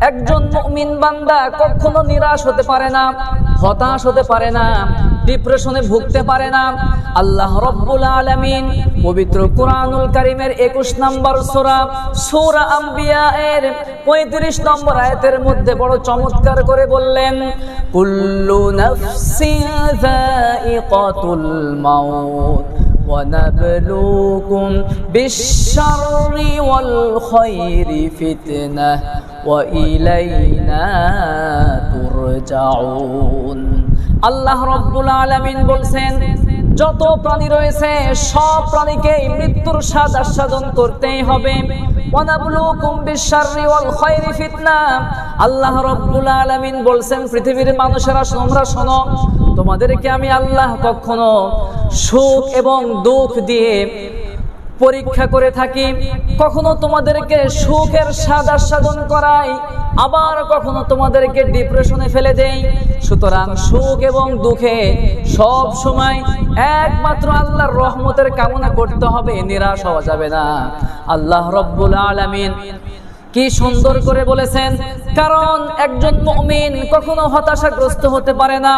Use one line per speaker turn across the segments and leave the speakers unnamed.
একজন মুমিন বান্দা কখনো নিরাশ হতে পারে না হতাশ হতে পারে না ডিপ্রেশনে ভুগতে পারে না আল্লাহ রব্বুল আলামিন পবিত্র কুরআনুল কারীমের 21 নম্বর সূরা সূরা আম্বিয়া এর 35 নম্বর আয়াতের মধ্যে বড় চমৎকার করে বললেন কুল্লু নাফসিন যায়িকাতুল মাউত ونبلوكم بالشر والخير فتنة وإلينا ترجعون আল্লাহ রব্বুল আলামিন বলছেন যত প্রাণী রয়েছে সব প্রাণীকে মৃত্যুর স্বাদ আস্বাদন করতেই হবে ওয়ানাবলুকুম বিশাররি ওয়াল খায়রি ফিতনা আল্লাহ রব্বুল আলামিন বলছেন পৃথিবীর মানুষেরা তোমরা শোনো তোমাদেরকে আমি আল্লাহ কখনো সুখ এবং দুঃখ দিয়ে পরীক্ষা করে থাকি, কখনো তোমাদেরকে সুখের স্বাদ আস্বাদন করাই, আবার কখনো তোমাদেরকে ডিপ্রেশনে ফেলে দেই। সুতরাং সুখ এবং দুঃখে সব সময় একমাত্র আল্লাহর রহমতের কামনা করতে হবে, নিরাশ হওয়া যাবে না। আল্লাহ রব্বুল আলামিন কি সুন্দর করে বলেছেন? কারণ একজন মুমিন কখনো হতাশাগ্রস্ত হতে পারে না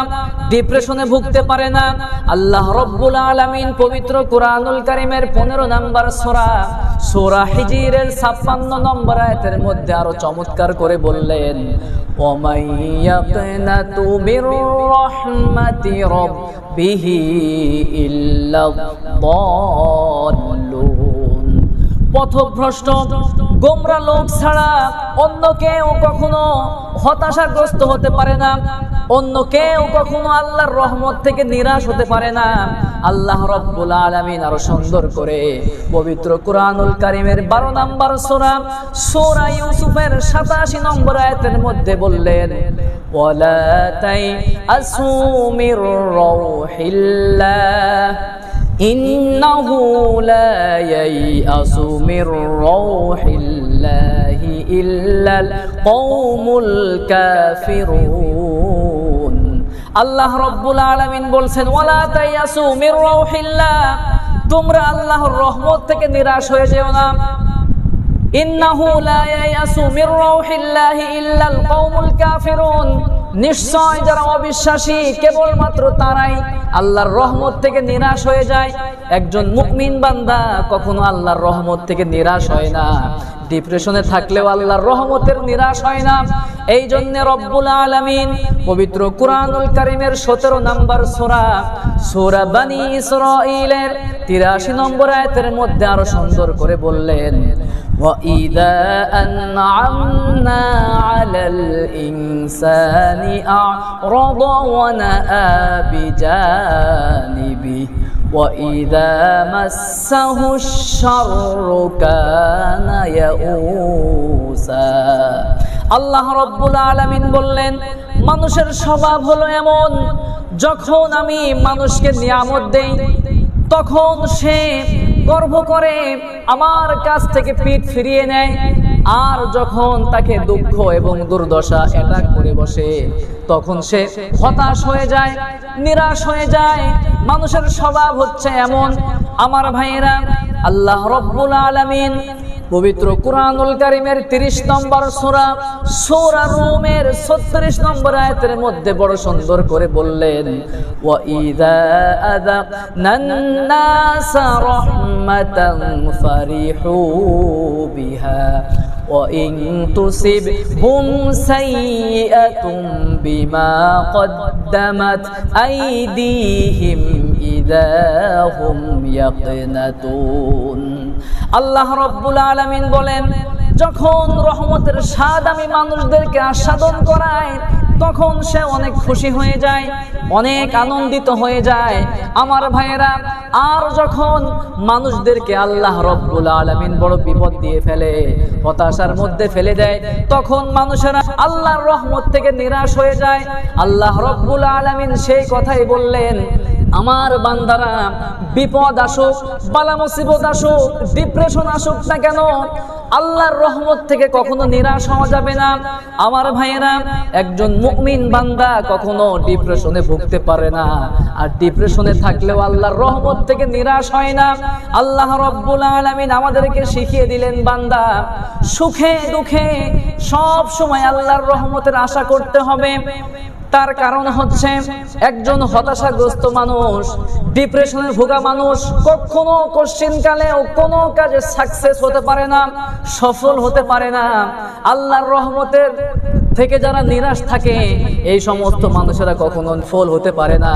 ডিপ্রেশনে ভুগতে পারে না। আল্লাহ রব্বুল আলামিন পবিত্র কুরআনুল কারীমের 15 নম্বর সূরা সূরা হিজরের 56 নম্বর আয়াতের মধ্যে আরও চমৎকার করে বললেন দাল্লুন পথভ্রষ্ট গোমরা লোক ছাড়া অন্য কেউ কখনো হতাশাগ্রস্ত হতে পারে না, অন্য কেউ কখনো আল্লাহর রহমত থেকে নিরাশ হতে পারে না। আল্লাহ রব্বুল আলামিন আরও সুন্দর করে পবিত্র কুরআনুল কারীমের 12 নম্বর সূরা সূরা ইউসুফের 87 নম্বর আয়াতের মধ্যে বললেন, ওয়ালা তাই আসুমির রাউহিল্লাহ إنه لا ييأس من روح الله إلا القوم الكافرون আল্লাহ রব্বুল আলামিন বলছেন ওয়ালা তাইয়াসু মির রাউহিল্লাহ তোমরা আল্লাহর রহমত থেকে নিরাশ হয়ে যেও না ইন্নাহু লা ইয়াসু মির রাউহিল্লাহি ইল্লাল কওমুল কাফিরুন নিশ্চয় যারা অবিশ্বাসী, কেবলমাত্র তারাই আল্লাহর রহমত থেকে নিরাশ হয়ে যায়। একজন মুকমিন বান্দা কখনো আল্লাহর রহমত থেকে নিরাশ হয় না। ডিপ্রেশনে থাকলেও আল্লাহর রহমতের নিরাশ হয় না এই জন্য রব্বুল আলামিন পবিত্র কুরআনুল কারীমের 17 নম্বর সূরা সূরা বানি ইসরাঈলের 83 নম্বর আয়াতের মধ্যে আরো সুন্দর করে বললেন وَإِذَا أَنْعَمْنَا عَلَى الْإِنسَانِ أَعْرَضَ وَنَأَى بِجَانِبِهِ وَإِذَا مَسَّهُ الشَّرُّ كَانَ يَئُوسًا আল্লাহ রব্বুল আলামিন বললেন মানুষের স্বভাব হলো এমন যখন আমি মানুষকে নিয়ামত দেই তখন সে গর্ব করে আমার কাছ থেকে পিঠ ফিরিয়ে নেয় আর যখন তাকে দুঃখ এবং দুর্দশা অ্যাটাক করে বসে তখন সে হতাশ হয়ে যায় নিরাশ হয়ে যায় মানুষের স্বভাব হচ্ছে এমন। আমার ভাইয়েরা আল্লাহ রব্বুল আলামিন পবিত্র কুরআনুল কারীমের 30 নম্বর সূরা সূরা রুমের 36 নম্বর আয়াতের মধ্যে বড় সুন্দর করে বললেন ওয়া ইযা আযাকনান নাসা রাহমাতান ফারিহু বিহা وإن تصبهم سيئة بما قدمت أيديهم إذا هم يقنطون আল্লাহ রব্বুল আলামিন বলেন, যখন রহমতের স্বাদ আমি মানুষদেরকে আস্বাদন করাই, তখন সে অনেক খুশি হয়ে যায়, অনেক আনন্দিত হয়ে যায়। আমার ভাইয়েরা, আর যখন মানুষদেরকে আল্লাহ রব্বুল আলামিন বড় বিপদ দিয়ে ফেলে, হতাশার মধ্যে ফেলে দেয়, তখন মানুষেরা আল্লাহর রহমত থেকে নিরাশ হয়ে যায়। আল্লাহ রব্বুল আলামিন সেই কথাই বললেন আমার বান্দারা, বিপদ আসুক, বালা মুসিবত আসুক ডিপ্রেশন আসুক না কেন, আল্লাহর রহমত থেকে কখনো নিরাশ হওয়া যাবে না। আমার ভাইয়েরা, একজন মুমিন বান্দা কখনো ডিপ্রেশনে ভুগতে পারে না। আর ডিপ্রেশনে থাকলেও আল্লাহর রহমত থেকে নিরাশ হয় না। আল্লাহ রব্বুল আলামিন আমাদেরকে শিখিয়ে দিলেন, বান্দা, সুখে দুঃখে সব সময় আল্লাহর রহমতের আশা করতে হবে। তার কারণ হচ্ছে একজন হতাশাগ্রস্ত মানুষ ডিপ্রেশনে ভোগা মানুষ, কখনো কোশ্চিনকালেও কোনো কাজে সাকসেস হতে পারে না, সফল হতে পারে না। আল্লাহর রহমতের থেকে যারা নিরাশ থাকে, এই সমস্ত মানুষেরা কখনো ফল হতে পারে না।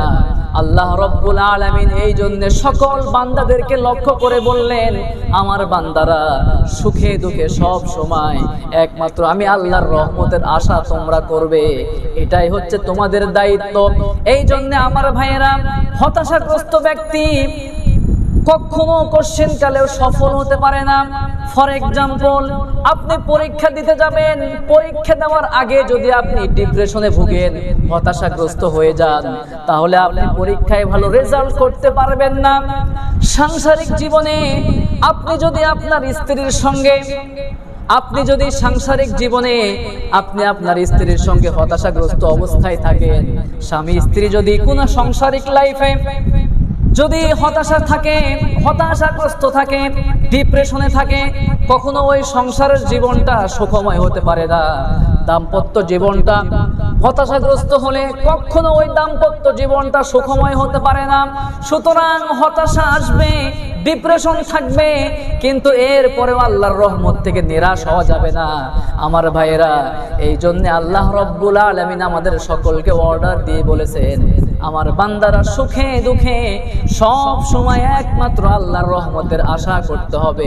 আল্লাহ রব্বুল আলামিন এই জন্য সকল বান্দাদেরকে লক্ষ্য করে বললেন, আমার বান্দারা সুখে দুঃখে সব সময়। একমাত্র আমি আল্লাহর রহমতের আশা তোমরা করবে। এটাই হচ্ছে তোমাদের দায়িত্ব। এই জন্য আমার ভাইয়েরা, হতাশাগ্রস্ত ব্যক্তি কখনো কোশ্চেন কালেও সফল হতে পারে না। ফর এক্সাম্পল আপনি পরীক্ষা দিতে যাবেন। পরীক্ষা দেওয়ার আগে যদি আপনি ডিপ্রেশনে ভুগেন, হতাশাগ্রস্ত হয়ে যান, তাহলে আপনি পরীক্ষায় ভালো রেজাল্ট করতে পারবেন না। সাংসারিক জীবনে আপনি যদি আপনার স্ত্রীর সঙ্গে, আপনি যদি সাংসারিক জীবনে আপনি আপনার স্ত্রীর সঙ্গে হতাশাগ্রস্ত অবস্থায় থাকেন স্বামী স্ত্রী যদি কোনো সাংসারিক লাইফে যদি হতাশা থাকে, হতাশাগ্রস্ত থাকে ডিপ্রেশনে থাকে, কখনো ওই সংসারের জীবনটা সুখময় হতে পারে না। দাম্পত্য জীবনটা হতাশাগ্রস্ত হলে কখনো ওই দাম্পত্য জীবনটা সুখময় হতে পারে না। সুতরাং হতাশা আসবে ডিপ্রেশন থাকবে, কিন্তু এর পরেও আল্লাহর রহমত থেকে নিরাশ হওয়া যাবে না। আমার ভাইয়েরা এই জন্য আল্লাহ রব্বুল আলমিন আমাদের সকলকে অর্ডার দিয়ে বলেছেন, আমার বান্দারা সুখে দুঃখে সব সময় একমাত্র আল্লাহর রহমতের আশা করতে হবে।